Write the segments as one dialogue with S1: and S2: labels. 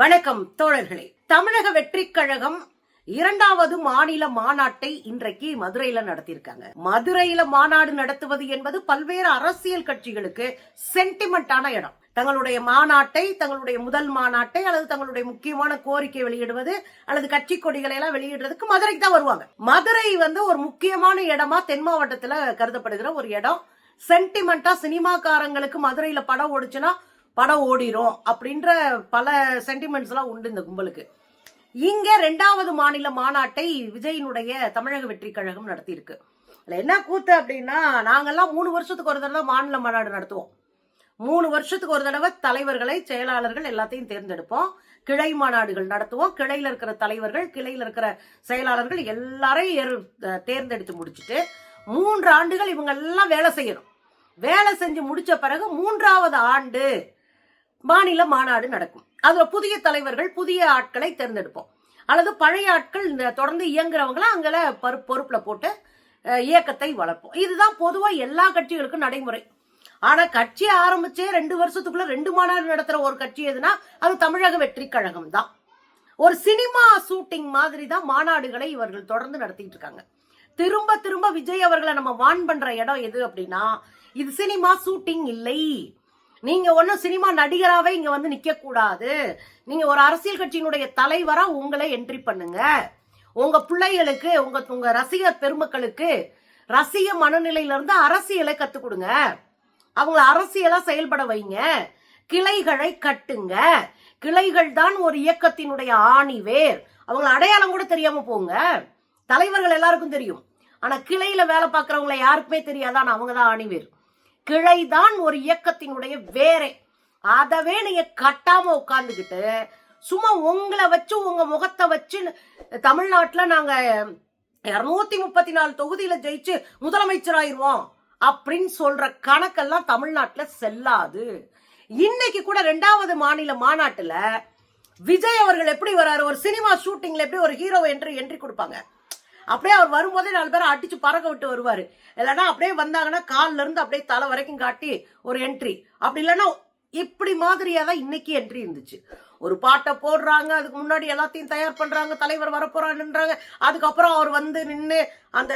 S1: வணக்கம் தோழர்களே. தமிழக வெற்றிக் கழகம் இரண்டாவது மாநில மாநாட்டை இன்றைக்கு மதுரையில நடத்தியிருக்காங்க. மதுரையில மாநாடு நடத்துவது என்பது பல்வேறு அரசியல் கட்சிகளுக்கு சென்டிமெண்டான இடம். தங்களுடைய மாநாட்டை தங்களுடைய முதல் மாநாட்டை அல்லது தங்களுடைய முக்கியமான கோரிக்கை வெளியிடுவது அல்லது கட்சி கொடிகளை எல்லாம் வெளியிடுறதுக்கு மதுரைக்கு தான் வருவாங்க. மதுரை வந்து ஒரு முக்கியமான இடமா தென் மாவட்டத்துல கருதப்படுகிற ஒரு இடம். சென்டிமெண்டா சினிமாக்காரங்களுக்கு மதுரையில படம் ஓடுச்சுன்னா படம் ஓடிரும் அப்படின்ற பல சென்டிமெண்ட்ஸ் எல்லாம் உண்டு இந்த கும்பலுக்கு. இங்க ரெண்டாவது மாநில மாநாட்டை விஜயினுடைய தமிழக வெற்றி கழகம் நடத்தியிருக்கு. அதுல என்ன கூத்து அப்படின்னா நாங்கெல்லாம் மூணு வருஷத்துக்கு ஒரு தடவை மாநில மாநாடு நடத்துவோம். மூணு வருஷத்துக்கு ஒரு தடவை தலைவர்களை செயலாளர்கள் எல்லாத்தையும் தேர்ந்தெடுப்போம். கிளை மாநாடுகள் நடத்துவோம். கிளையில இருக்கிற தலைவர்கள் கிளையில இருக்கிற செயலாளர்கள் எல்லாரையும் தேர்ந்தெடுத்து முடிச்சுட்டு மூன்று ஆண்டுகள் இவங்க எல்லாம் வேலை செய்யணும். வேலை செஞ்சு முடிச்ச பிறகு மூன்றாவது ஆண்டு மாநில மாநாடு நடக்கும். அதுல புதிய தலைவர்கள் புதிய ஆட்களை தேர்ந்தெடுப்போம். அல்லது பழைய ஆட்கள் இந்த தொடர்ந்து இயங்குறவங்கள அங்கல பரு பொறுப்புல போட்டு இயக்கத்தை வளர்ப்போம். இதுதான் பொதுவா எல்லா கட்சிகளுக்கும் நடைமுறை. ஆனா கட்சி ஆரம்பிச்சே ரெண்டு வருஷத்துக்குள்ள ரெண்டு மாநாடு நடத்துற ஒரு கட்சி எதுனா அது தமிழக வெற்றி கழகம் தான். ஒரு சினிமா ஷூட்டிங் மாதிரி தான் மாநாடுகளை இவர்கள் தொடர்ந்து நடத்திட்டு இருக்காங்க. திரும்ப திரும்ப விஜய் அவர்களை நம்ம வான் பண்ற இடம் எது அப்படின்னா இது சினிமா ஷூட்டிங் இல்லை. நீங்க ஒன்னும் சினிமா நடிகராவே இங்க வந்து நிக்க கூடாது நீங்க ஒரு அரசியல் கட்சியினுடைய தலைவரா உங்களை என்ட்ரி பண்ணுங்க. உங்க பிள்ளைகளுக்கு உங்க உங்க ரசிகர் பெருமக்களுக்கு ரசிக மனநிலையில இருந்து அரசியலை கத்துக் கொடுங்க அவங்கள அரசியலா செயல்பட வைங்க. கிளைகளை கட்டுங்க. கிளைகள் தான் ஒரு இயக்கத்தினுடைய ஆணிவேர் அவங்கள அடையாளம் கூட தெரியாம போங்க. தலைவர்கள் எல்லாருக்கும் தெரியும். ஆனா கிளையில வேலை பார்க்குறவங்கள யாருக்குமே தெரியாதான் அவங்க தான் ஆணிவேர் கிளைதான் ஒரு இயக்கத்தினுடைய வேரே. அதவே நீங்க கட்டாம உட்காந்துக்கிட்டு சும்மா உங்களை வச்சு உங்க முகத்தை வச்சு தமிழ்நாட்டுல நாங்க இருநூத்தி முப்பத்தி நாலு தொகுதியில ஜெயிச்சு முதலமைச்சர் ஆயிருவோம் அப்படின்னு சொல்ற கணக்கெல்லாம் தமிழ்நாட்டுல செல்லாது. இன்னைக்கு கூட ரெண்டாவது மாநில மாநாட்டுல விஜய் அவர்கள் எப்படி வராரு? ஒரு சினிமா ஷூட்டிங்ல எப்படி ஒரு ஹீரோ என்று என்ட்ரி கொடுப்பாங்க? அப்படியே அவர் வரும்போதே நாலு பேரை அடிச்சு பறக்க விட்டு வருவாரு. இல்லைன்னா அப்படியே வந்தாங்கன்னா கால்ல இருந்து அப்படியே தலை வரைக்கும் காட்டி ஒரு என்ட்ரி அப்படி இல்லைன்னா இப்படி மாதிரியா தான் இன்னைக்கு என்ட்ரி இருந்துச்சு. ஒரு பாட்டை போடுறாங்க அதுக்கு முன்னாடி எல்லாத்தையும் தயார் பண்றாங்க தலைவர் வரப்போறான்ன்றாங்க அதுக்கப்புறம் அவர் வந்து நின்று அந்த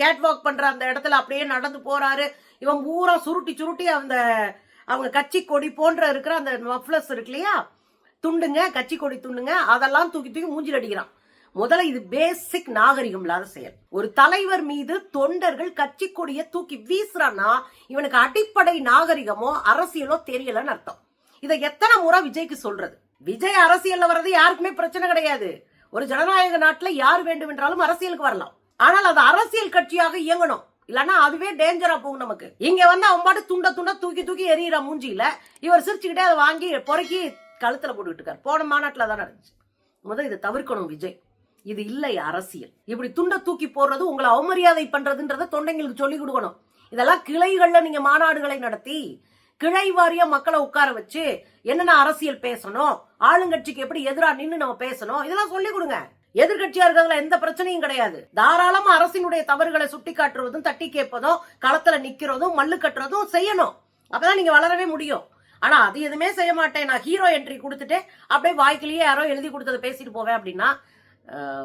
S1: கேட் வாக் பண்ற அந்த இடத்துல அப்படியே நடந்து போறாரு. இவன் பூரா சுருட்டி சுருட்டி அந்த அவங்க கட்சி கொடி போன்ற இருக்கிற அந்த மஃப்ளஸ் இருக்கு இல்லையா? துண்டுங்க கட்சி கொடி துண்டுங்க அதெல்லாம் தூக்கி தூக்கி மூஞ்சில் அடிக்கிறான். முதல்ல இது பேசிக் நாகரிகம் இல்லாத செயல். ஒரு தலைவர் மீது தொண்டர்கள் கட்சி கொடிய தூக்கி வீசுறான்னா இவனுக்கு அடிப்படை நாகரிகமோ அரசியலோ தெரியலன்னு அர்த்தம். இதை எத்தனை முறை விஜய்க்கு சொல்றது? விஜய் அரசியல்ல வர்றது யாருக்குமே பிரச்சனை கிடையாது. ஒரு ஜனநாயக நாட்டுல யார் வேண்டும் என்றாலும் அரசியலுக்கு வரலாம். ஆனால் அது அரசியல் கட்சியாக இயங்கணும். இல்லனா அதுவே டேஞ்சரா போகும் நமக்கு. இங்க வந்து அவன் பாட்டு துண்ட துண்ட தூக்கி தூக்கி எரியற மூஞ்சியில இவர் சிரிச்சுக்கிட்டே அதை வாங்கி பொறுக்கி கழுத்துல போட்டுக்கிட்டு இருக்காரு. போன மாநாட்டுல தான் நடந்துச்சு. முதல் இதை தவிர்க்கணும் விஜய். இது இல்லை அரசியல். இப்படி துண்ட தூக்கி போடுறது உங்களை அவமரியாதை பண்றதுன்றத தொண்டைங்களுக்கு சொல்லி கொடுக்கணும். இதெல்லாம் கிளைகள்ல நீங்க மாநாடுகளை நடத்தி கிளை வாரிய மக்களை உட்கார வச்சு என்னென்ன அரசியல் பேசணும் ஆளுங்கட்சிக்கு எப்படி எதிரா நின்னு நம்ம பேசணும் இதெல்லாம் சொல்லி கொடுங்க. எதிர்கட்சியா இருக்கிறதுல எந்த பிரச்சனையும் கிடையாது. தாராளமா அரசினுடைய தவறுகளை சுட்டி காட்டுறதும் தட்டி கேட்பதும் களத்துல நிக்கிறதும் மல்லு கட்டுறதும் செய்யணும். அப்பதான் நீங்க வளரவே முடியும். ஆனா அது எதுவுமே செய்ய மாட்டேன். நான் ஹீரோ என்ட்ரி கொடுத்துட்டு அப்படியே வாய்க்கிலேயே யாரோ எழுதி கொடுத்ததை பேசிட்டு போவேன் அப்படின்னா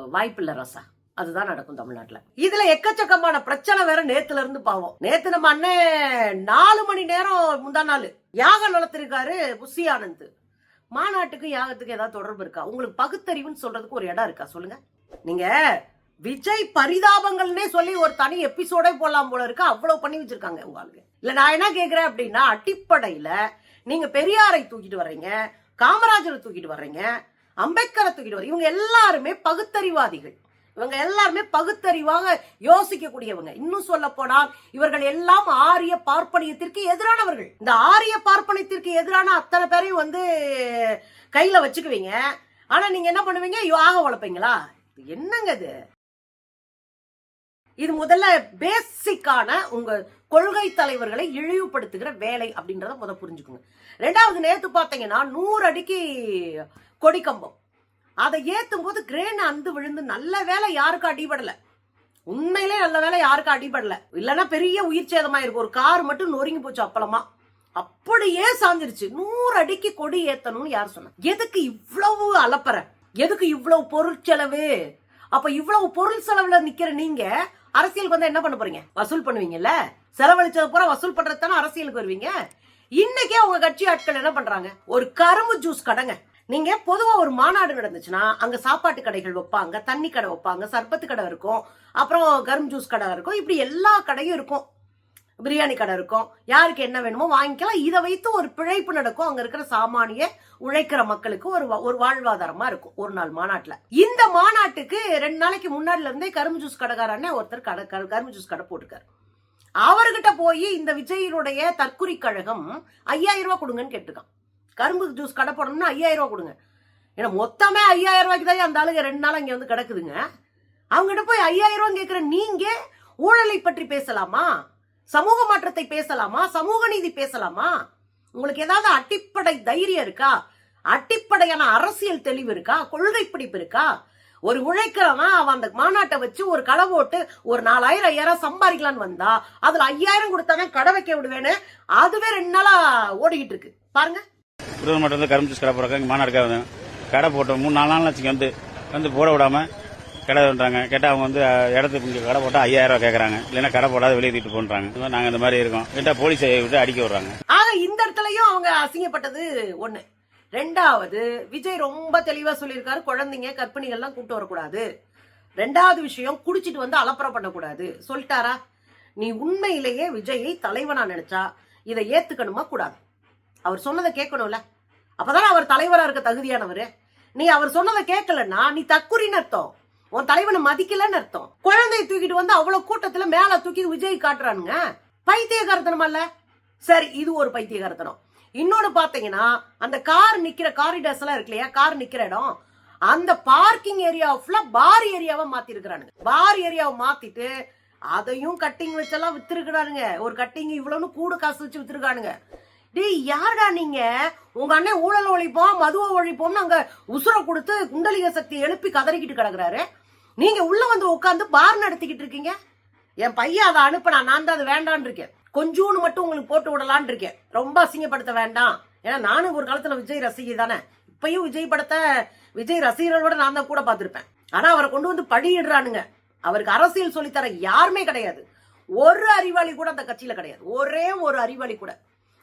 S1: வாய்ப்பு ரசா. அதுதான் நடக்கும் தமிழ்நாட்டுல. இதுல எக்கச்சக்கமான பிரச்சனை வேற நேத்துல இருந்து பாவம். நேத்து நம்ம அண்ணன் நாலு மணி நேரம் முந்தா நாள் யாகம் நடத்திருக்காரு புஷி ஆனந்த். மாநாட்டுக்கு யாகத்துக்கு ஏதாவது தொடர்பு இருக்கா? உங்களுக்கு பகுத்தறிவுன்னு சொல்றதுக்கு ஒரு இடம் இருக்கா? சொல்லுங்க. நீங்க விஜய் பரிதாபங்கள்னே சொல்லி ஒரு தனி எபிசோடே போடலாம் போல இருக்கு. அவ்வளவு பண்ணி வச்சிருக்காங்க உங்களுக்கு இல்ல நான் என்ன கேக்குறேன் அப்படின்னா அடிப்படையில நீங்க பெரியாரை தூக்கிட்டு வர்றீங்க காமராஜரை தூக்கிட்டு வர்றீங்க அம்பேத்கரை தூக்கிட்டு இவங்க எல்லாருமே பகுத்தறிவாதிகள். இவங்க எல்லாருமே பகுத்தறிவாக யோசிக்கக்கூடியவங்க. இன்னும் சொல்ல போனால் இவர்கள் எல்லாம் ஆரிய பார்ப்பனியத்திற்கு எதிரானவர்கள். இந்த ஆரிய பார்ப்பனியத்திற்கு எதிரான அத்தனை பேரையும் வந்து கையில வச்சுக்குவீங்க. ஆனா நீங்க என்ன பண்ணுவீங்க? யாக வளர்ப்பீங்களா என்னங்க இது? இது முதல்ல பேசிக்கான உங்க கொள்கை தலைவர்களை இழிவுபடுத்துகிற வேலை அப்படின்றத முத புரிஞ்சுக்கோங்க. ரெண்டாவது நேத்து பாத்தீங்கன்னா நூறு அடிக்கு கொடிக்கம்பம். அதை ஏத்தும் போது கிரேன் அந்து விழுந்து நல்ல வேலை யாருக்கும் அடிபடல? உண்மையிலே நல்ல வேலை யாருக்கும் அடிபடல? இல்லைன்னா பெரிய உயிர் சேதமாயிருக்கும் ஒரு கார் மட்டும் நொறுங்கி போச்சு அப்பளமா. அப்படியே சாஞ்சிருச்சு. நூறு அடிக்கு கொடி ஏத்தணும்னு யார் சொன்ன? எதுக்கு இவ்வளவு அலப்பற எதுக்கு இவ்வளவு பொருட்செலவு அப்ப இவ்வளவு பொருள் செலவுல நிக்கிற நீங்க அரசியலுக்கு வந்தா என்ன பண்ண போறீங்க? வசூல் பண்ணுவீங்கல்ல? செலவழிச்சது பூரா வசூல் பண்றதுதானே அரசியலுக்கு வருவீங்க? இன்னைக்கே உங்க கட்சி ஆட்கள் என்ன பண்றாங்க? ஒரு கரும்பு ஜூஸ் கடைங்க. நீங்க பொதுவா ஒரு மாநாடு நடந்துச்சுன்னா அங்க சாப்பாட்டு கடைகள் வைப்பாங்க தண்ணி கடை வைப்பாங்க சர்பத்து கடை இருக்கும் அப்புறம் கரும்பு ஜூஸ் கடை இருக்கும் இப்படி எல்லா கடையும் இருக்கும். பிரியாணி கடை இருக்கும். யாருக்கு என்ன வேணுமோ வாங்கிக்கலாம். இதை வைத்து ஒரு பிழைப்பு நடக்கும். அங்க இருக்கிற சாமானிய உழைக்கிற மக்களுக்கு ஒரு வா- ஒரு வாழ்வாதாரமா இருக்கும் ஒரு நாள் மாநாட்டுல. இந்த மாநாட்டுக்கு ரெண்டு நாளைக்கு முன்னாடில இருந்தே கரும்பு ஜூஸ் கடைக்காரனே ஒருத்தர் கடை கரும்பு ஜூஸ் கடை போட்டுக்காரு அவர்கிட்ட போய் இந்த விஜயினுடைய தற்குறி கழகம் ஐயாயிரம் ரூபாய் கொடுங்கன்னு கேட்டுக்கான் கரும்பு ஜூஸ் கடை போடணும்னா ஐயாயிரம் ரூபா கொடுங்க. ஏன்னா மொத்தமே ஐயாயிரம் ரூபாய்க்கு தான் அந்த ஆளுங்க ரெண்டு நாள் அங்கே வந்து கிடக்குதுங்க. அவங்ககிட்ட போய் ஐயாயிரம் ரூபா கேட்குற நீங்க ஊழலை பற்றி பேசலாமா? சமூக மாற்றத்தை பேசலாமா? சமூக நீதி பேசலாமா? உங்களுக்கு ஏதாவது அடிப்படை தைரியம் இருக்கா? அடிப்படையான அரசியல் தெளிவு இருக்கா? கொள்கை பிடிப்பு இருக்கா? ஒரு உழைக்கிறவன் அவன் அந்த மாநாட்டை வச்சு ஒரு கடை போட்டு ஒரு நாலாயிரம் ஐயாயிரம் சம்பாதிக்கலான்னு வந்தா அதுல ஐயாயிரம் கொடுத்தாங்க கடை வைக்க விடுவேன்னு அதுவே ரெண்டு நாளா ஓடிக்கிட்டு இருக்கு. பாருங்க.
S2: திருவண்ணாமலை மட்டும் வந்து கரும்பு ஜூஸ் கடை போடுறாங்க மாநாடுக்காக வந்து கடை போட்டோம் மூணு நாலு நாள் வச்சுக்க வந்து வந்து போட விடாம கடை பண்றாங்க கேட்டால் அவங்க வந்து இடத்துக்கு இங்கே கடை போட்டால் ஐயாயிரம் ரூபாய் கேட்குறாங்க இல்லைன்னா கடை போடாத வெளியே தூக்கிட்டு போன்றாங்க. நாங்கள் இந்த மாதிரி இருக்கோம். கேட்டால் போலீஸை விட்டு அடிக்க விடுறாங்க.
S1: ஆக இந்த இடத்துலயும் அவங்க அசிங்கப்பட்டது ஒண்ணு. ரெண்டாவது விஜய் ரொம்ப தெளிவா சொல்லியிருக்காரு. குழந்தைங்க கற்பிணிகள்லாம் கூட்டு வரக்கூடாது. ரெண்டாவது விஷயம் குடிச்சிட்டு வந்து அலப்பறம் பண்ணக்கூடாது. சொல்லிட்டாரா? நீ உண்மையிலேயே விஜயை தலைவனா நினைச்சா இதை ஏத்துக்கணுமா? கூடாது. அவர் சொன்னதை கேட்கணும்ல. அப்பதானே அவர் தலைவரா இருக்க தகுதியானவர்? நீ அவர் சொன்னதை கேட்கலன்னா நீ தக்குறின்னு அர்த்தம். உன் தலைவனை மதிக்கலன்னு அர்த்தம். குழந்தையை தூக்கிட்டு வந்து அவ்வளவு கூட்டத்துல மேல தூக்கி விஜய் காட்டுறானுங்க. பைத்தியகாரத்தனம் அல்ல சரி இது ஒரு பைத்தியகாரத்தனம். இன்னொன்னு பாத்தீங்கன்னா அந்த கார் நிக்கிற காரிடர்ஸ் எல்லாம் இருக்கு இல்லையா? கார் நிக்கிற இடம். அந்த பார்க்கிங் ஏரியா ஃபுல்லா பார் ஏரியாவா மாத்தி இருக்கிறானுங்க பார் ஏரியாவை மாத்திட்டு அதையும் கட்டிங் வச்செல்லாம் வித்துருக்கிறானுங்க. ஒரு கட்டிங் இவ்வளவுன்னு கூடு காசு வச்சு வித்துருக்கானுங்க. டேய் யாருடா நீங்க? உங்க அண்ணன் ஊழல் ஒழிப்போம் மதுவை ஒழிப்போம்னு அங்க உசுர கொடுத்து குண்டலிக சக்தி எழுப்பி கதறிக்கிட்டு கிடக்குறாரு. நீங்க உள்ள வந்து உட்காந்து பார் நடத்திக்கிட்டு இருக்கீங்க. என் பையன் அதை அனுப்பினா நான் தான் அது வேண்டான்னு இருக்கேன். கொஞ்சோன்னு மட்டும் உங்களுக்கு போட்டு விடலான்னு இருக்கேன். ரொம்ப அசிங்கப்படுத்த வேண்டாம். ஏன்னா நானும் ஒரு காலத்துல விஜய் ரசிகை தானே. இப்பயும் விஜய் படத்தை விஜய் ரசிகர்களோட நான் தான் கூட பார்த்துருப்பேன். ஆனா அவரை கொண்டு வந்து படியிடுறானுங்க அவருக்கு அரசியல் சொல்லித்தர யாருமே கிடையாது. ஒரு அறிவாளி கூட அந்த கட்சியில கிடையாது. ஒரே ஒரு அறிவாளி கூட.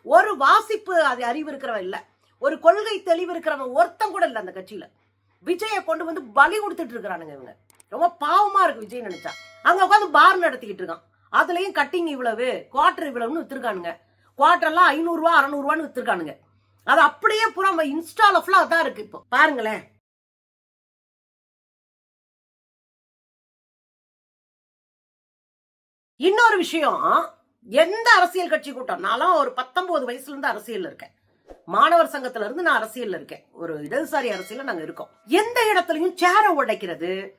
S1: ஒரு வாசிப்பு அது அறிவு இருக்கிறவன் இல்லை. ஒரு கொள்கை தெளிவு இருக்கிறவன் ஒருத்தம் கூட இல்லை அந்த கட்சியில. விஜயை கொண்டு வந்து பலி கொடுத்துட்டு இருக்கிறானுங்க இவங்க. ரொம்ப பாவமா இருக்கு விஜய் நினைச்சா. அங்க உட்காந்து பார் நடத்திக்கிட்டு இருக்கான். அதுலயும் கட்டிங் இவ்வளவு குவார்டர் இவ்வளவுன்னு வித்துருக்கானுங்க. குவார்டர்லாம் ஐநூறுரூவா ஐநூறு ரூபா அறநூறு ரூபான்னு வித்துருக்கானுங்க. அது அப்படியே பூரா நம்ம இன்ஸ்டால ஃபுல்லா அதான் இருக்கு இப்போ. பாருங்களேன். இன்னொரு விஷயம் எந்த அரசியல் கட்சி கூட்டம் நான்லாம் ஒரு பத்தொன்பது வயசுல இருந்து அரசியல் இருக்கேன். மாணவர் சங்கத்துல இருந்து நான் அரசியல்ல இருக்கேன். ஒரு இடதுசாரி அரசியல நாங்க இருக்கோம். எந்த இடத்துலயும் சேரை உடைக்கிறது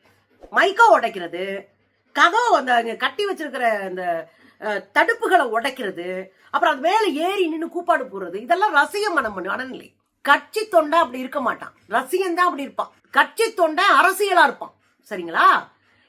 S1: மைக்கோ உடைக்கிறது கதவை அந்த கட்டி வச்சிருக்கிற அந்த தடுப்புகளை உடைக்கிறது அப்புறம் அது மேல ஏறி நின்று கூப்பாடு போடுறது இதெல்லாம் ரசிக மனம் மனநிலை கட்சி தொண்டை அப்படி இருக்க மாட்டான். ரசிகன் தான் அப்படி இருப்பான். கட்சி தொண்டை அரசியலா இருப்பான். சரிங்களா?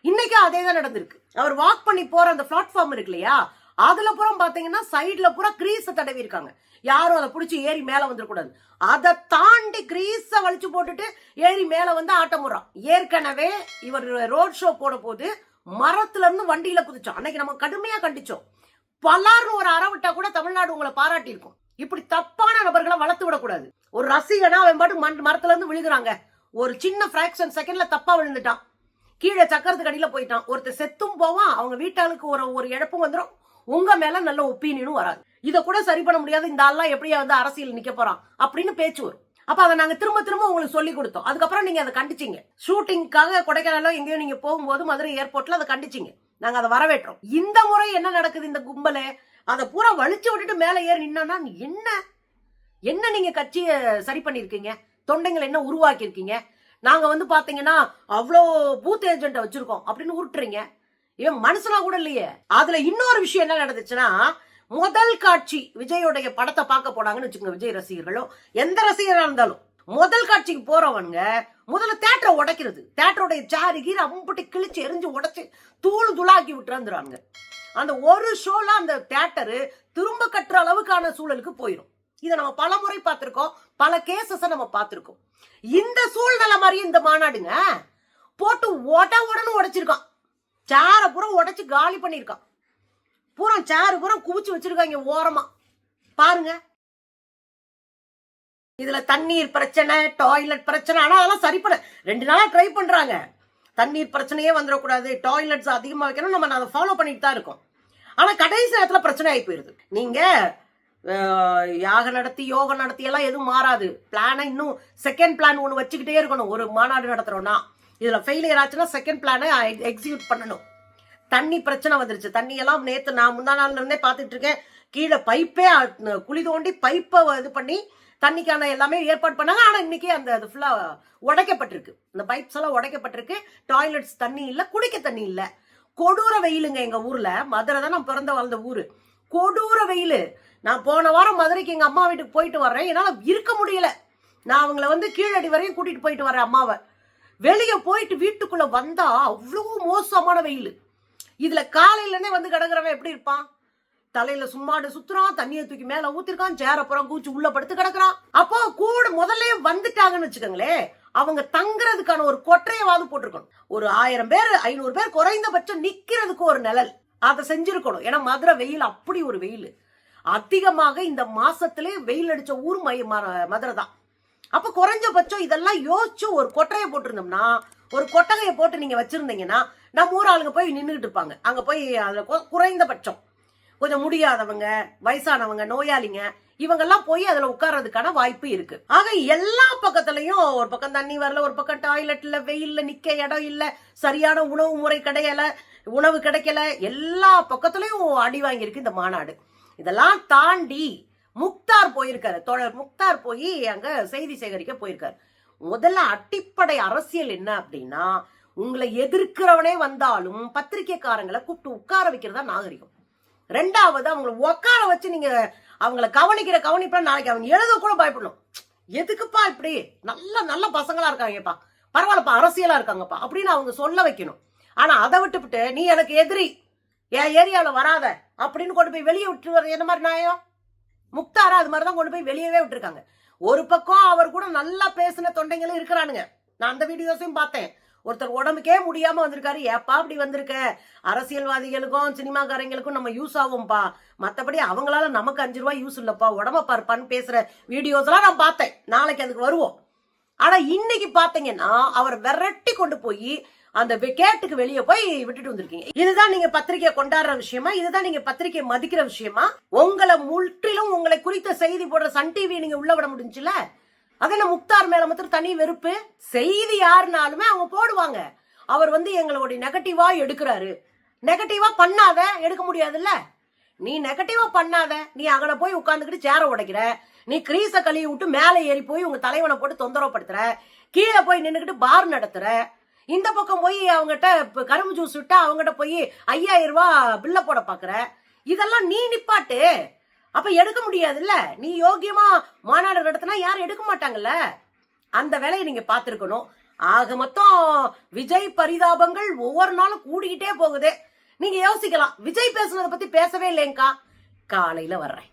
S1: இன்னைக்கு அதே தான் நடந்திருக்கு. அவர் வாக் பண்ணி போற அந்த பிளாட்ஃபார்ம் இருக்கு இல்லையா? அதுல புறம் பாத்தீங்கன்னா சைட்ல பூரா கிரீஸ தடவி இருக்காங்க. யாரும் அதை பிடிச்சி ஏறி மேல வந்துடக்கூடாது. அதை தாண்டி கிரீஸ வலிச்சு போட்டுட்டு ஏறி மேல வந்து ஆட்டம் போடுறான். ஏற்கனவே இவர் ரோட் ஷோ போட போது மரத்துல இருந்து வண்டியில குதிச்சோம் அன்னைக்கு நம்ம கடுமையா கண்டிச்சோம். பலார்னு ஒரு அறவிட்டா கூட தமிழ்நாடு உங்களை பாராட்டி இருக்கும் இப்படி தப்பான நபர்களை வளர்த்து விடக்கூடாது. ஒரு ரசிகனா அவன் பாட்டு மண் மரத்துல இருந்து விழுகுறாங்க. ஒரு சின்ன பிராக்ஷன் செகண்ட்ல தப்பா விழுந்துட்டான். கீழே சக்கரத்துக்கு அடியில போயிட்டான். ஒருத்தர் செத்தும் போவான். அவங்க வீட்டாளுக்கு ஒரு ஒரு இழப்பும் வந்துடும் உங்க மேல நல்ல ஒப்பீனியனும் வராது. இதை கூட சரி பண்ண முடியாது. இந்த ஆள்லாம் எப்படியா வந்து அரசியல் நிக்க போறான்? அப்படின்னு பேச்சு வரும். அப்ப அதை நாங்க திரும்ப திரும்ப உங்களுக்கு சொல்லி கொடுத்தோம். அதுக்கப்புறம் நீங்க அதை கண்டிச்சிங்க. ஷூட்டிங்காக கொடைக்கானலோ எங்கேயோ நீங்க போகும்போது மதுரை ஏர்போர்ட்ல அதை கண்டிச்சிங்க. நாங்க அதை வரவேற்றோம். இந்த முறை என்ன நடக்குது இந்த கும்பலை? அதை பூரா வலிச்சு விட்டுட்டு மேல ஏறி நின்னா என்ன? என்ன நீங்க கட்சியை சரி பண்ணிருக்கீங்க தொண்டைங்களை என்ன உருவாக்கி இருக்கீங்க நாங்க வந்து பாத்தீங்கன்னா அவ்வளோ பூத் ஏஜென்ட்டை வச்சிருக்கோம் அப்படின்னு உருட்டுறீங்க. இவன் மனசுலாம் கூட இல்லையே. அதுல இன்னொரு விஷயம் என்ன நடந்துச்சுன்னா முதல் காட்சி விஜயோடைய படத்தை பார்க்க போனாங்கன்னு வச்சுக்கோங்க விஜய் ரசிகர்களும் எந்த ரசிகராக இருந்தாலும் முதல் காட்சிக்கு போறவனுங்க முதல்ல தேட்டரை உடைக்கிறது. தேட்டருடைய சாரி கீரை அம்புட்டி கிழிச்சு எரிஞ்சு உடைச்சு தூள் துளாக்கி விட்டுறாங்க அந்த ஒரு ஷோல அந்த தேட்டரு திரும்ப கட்டுற அளவுக்கான சூழலுக்கு போயிடும் இதை நம்ம பல முறை பார்த்திருக்கோம். பல கேசஸை நம்ம பார்த்திருக்கோம். இந்த சூழ்நிலை மாதிரி இந்த மாநாடுங்க போட்டு உட உடனே உடைச்சிருக்கான். சேரை பூரா உடைச்சு காலி பண்ணியிருக்கான். பூரா சேரு பூரா குவிச்சு வச்சிருக்காங்க ஓரமா. பாருங்க. இதுல தண்ணீர் பிரச்சனை டாய்லெட் பிரச்சனை ஆனா அதெல்லாம் சரி பண்ண ரெண்டு நாளா ட்ரை பண்றாங்க. தண்ணீர் பிரச்சனையே வந்துடக்கூடாது டாய்லெட்ஸ் அதிகமா வைக்கணும் நம்ம அதை ஃபாலோ பண்ணிட்டு தான் இருக்கோம். ஆனா கடைசி நேரத்துல பிரச்சனை ஆகி போயிருது. நீங்க யாக யாகம் நடத்தி யோகம் நடத்தி எல்லாம் எதுவும் மாறாது. பிளானை இன்னும் செகண்ட் பிளான் ஒன்று வச்சுக்கிட்டே இருக்கணும். ஒரு மாநாடு நடத்துறோம்னா. இதில் ஃபெயிலியர் ஆச்சுன்னா செகண்ட் பிளானை எக்ஸிக்யூட் பண்ணணும். தண்ணி பிரச்சனை வந்துருச்சு. தண்ணியெல்லாம் நேற்று நான் முந்தா நாள்ல இருந்தே பார்த்துட்டு இருக்கேன். கீழே பைப்பே குழி தோண்டி பைப்பை இது பண்ணி தண்ணிக்கான எல்லாமே ஏற்பாடு பண்ணாங்க. ஆனால் இன்னைக்கு அந்த அது ஃபுல்லாக உடைக்கப்பட்டிருக்கு. இந்த பைப்ஸ் எல்லாம் உடைக்கப்பட்டிருக்கு. டாய்லெட்ஸ் தண்ணி இல்லை குடிக்க தண்ணி இல்லை. கொடூர வெயிலுங்க எங்கள் ஊரில். மதுரை தான் நான் பிறந்த வாழ்ந்த ஊர். கொடூர வெயில். நான் போன வாரம் மதுரைக்கு எங்கள் அம்மா வீட்டுக்கு போயிட்டு வர்றேன். என்னால் இருக்க முடியல. நான் அவங்கள வந்து கீழடி வரையும் கூட்டிட்டு போயிட்டு வரேன் அம்மாவை. வெளியே போயிட்டு வீட்டுக்குள்ள வந்தா அவ்வளோ மோசமான வெயில். இதுல காலையிலனே வந்து கிடக்குறவன் எப்படி இருப்பான்? தலையில சும்மாடு சுத்துறான் தண்ணியை தூக்கி மேல ஊத்திருக்கான் சேரப்புறம் கூச்சி உள்ள படுத்து கிடக்குறான். அப்போ கூட முதல்ல வந்துட்டாங்கன்னு வச்சுக்கோங்களேன் அவங்க தங்குறதுக்கான ஒரு கொற்றையவாது போட்டிருக்கணும். ஒரு ஆயிரம் பேர் ஐநூறு பேர் குறைந்தபட்சம் நிக்கிறதுக்கு ஒரு நிழல். அதை செஞ்சிருக்கணும். ஏன்னா மதுரை வெயில் அப்படி ஒரு வெயில். அதிகமாக இந்த மாசத்திலே வெயில் அடிச்ச ஊர் மதுரை தான் அப்ப குறைஞ்சபட்சம் இதெல்லாம் யோசிச்சு ஒரு கொட்டையை போட்டிருந்தோம்னா ஒரு கொட்டகையை போட்டு நீங்க வச்சிருந்தீங்கன்னா நம்ம ஊர் ஆளுங்க போய் நின்றுட்டு இருப்பாங்க. அங்க போய் அதுல குறைந்தபட்சம். கொஞ்சம் முடியாதவங்க வயசானவங்க நோயாளிங்க இவங்கெல்லாம் போய் அதுல உட்கார்றதுக்கான வாய்ப்பு இருக்கு. ஆக எல்லா பக்கத்துலயும் ஒரு பக்கம் தண்ணி வரல ஒரு பக்கம் டாய்லெட்ல வெயில்ல நிக்க இடம் இல்ல சரியான உணவு முறை கிடையல உணவு கிடைக்கல எல்லா பக்கத்துலயும் அடி வாங்கியிருக்கு இந்த மாநாடு. இதெல்லாம் தாண்டி முக்தார் போயிருக்காரு. தோழர் முக்தார் போய் அங்க செய்தி சேகரிக்க போயிருக்காரு. முதல்ல அடிப்படை அரசியல் என்ன அப்படின்னா உங்களை எதிர்க்கிறவனே வந்தாலும் பத்திரிக்கைக்காரங்களை கூப்பிட்டு உட்கார வைக்கிறதா நாகரிகம். ரெண்டாவது அவங்களை உட்கார வச்சு நீங்க அவங்கள கவனிக்கிற கவனிப்பா நாளைக்கு அவங்க எழுத கூட பயப்படணும். எதுக்குப்பா இப்படி? நல்ல நல்ல பசங்களா இருக்காங்கப்பா. பரவாயில்லப்பா அரசியலா இருக்காங்கப்பா. அப்படின்னு அவங்க சொல்ல வைக்கணும். ஆனா அதை விட்டுவிட்டு நீ எனக்கு எதிரி. என் ஏரியாவில் வராத. அப்படின்னு கொண்டு போய் வெளியே விட்டு வர என்ன மாதிரி நியாயம்? முக்தாரா அது மாதிரி தான் கொண்டு போய் வெளியவே விட்டுருக்காங்க. ஒரு பக்கம் அவர் கூட நல்லா பேசின தொண்டைங்களும் இருக்கிறானுங்க. நான் அந்த வீடியோஸையும் பார்த்தேன். ஒருத்தர் உடம்புக்கே முடியாம வந்திருக்காரு. ஏப்பா அப்படி வந்திருக்க? அரசியல்வாதிகளுக்கும் சினிமாக்காரங்களுக்கும் நம்ம யூஸ் ஆகும்பா. மற்றபடி அவங்களால நமக்கு அஞ்சு ரூபாய் யூஸ் இல்லப்பா. உடம்ப பார்ப்பான்னு பேசுற வீடியோஸ் எல்லாம் நான் பார்த்தேன். நாளைக்கு அதுக்கு வருவோம். ஆனா இன்னைக்கு பாத்தீங்கன்னா அவர் விரட்டி கொண்டு போய் அந்த கேட்டுக்கு வெளியே போய் விட்டுட்டு வந்திருக்கீங்க. இதுதான் நீங்க பத்திரிக்கை கொண்டாடுற விஷயமா? இதுதான் நீங்க பத்திரிக்கை மதிக்கிற விஷயமா? உங்களை முழு செய்தி போடுற சன் டிவி நீங்க உள்ள விட முடிஞ்சுல? அதில் முக்தார் மேல மாத்திரம் தனி வெறுப்பு. செய்தி யாருனாலுமே அவங்க போடுவாங்க. அவர் வந்து எங்களுடைய நெகட்டிவா எடுக்கிறாரு. நெகட்டிவா பண்ணாத எடுக்க முடியாதுல்ல? நீ நெகட்டிவா பண்ணாத நீ அங்கன போய் உட்காந்துக்கிட்டு சேர உடைக்கிற. நீ கிரீச கழுவி விட்டு மேலே ஏறி போய் உங்க தலைவனை போட்டு தொந்தரவுப்படுத்துற. கீழே போய் நின்றுக்கிட்டு பார் நடத்துற. இந்த பக்கம் போய் அவங்ககிட்ட கரும்பு ஜூஸ் விட்டு அவங்ககிட்ட போய் ஐயாயிரம் ரூபா பில்ல போட பாக்குற. இதெல்லாம் நீ நிப்பாட்டு. அப்ப எடுக்க முடியாதுல்ல? நீ யோகியமா மாநாடு நடத்தினா யாரும் எடுக்க மாட்டாங்கல்ல? அந்த வேலையை நீங்க பார்த்துருக்கணும். ஆக மொத்தம் விஜய் பரிதாபங்கள் ஒவ்வொரு நாளும் கூடிக்கிட்டே போகுது. நீங்க யோசிக்கலாம். விஜய் பேசுனதை பத்தி பேசவே இல்லைங்கக்கா காலையில வர்றேன்.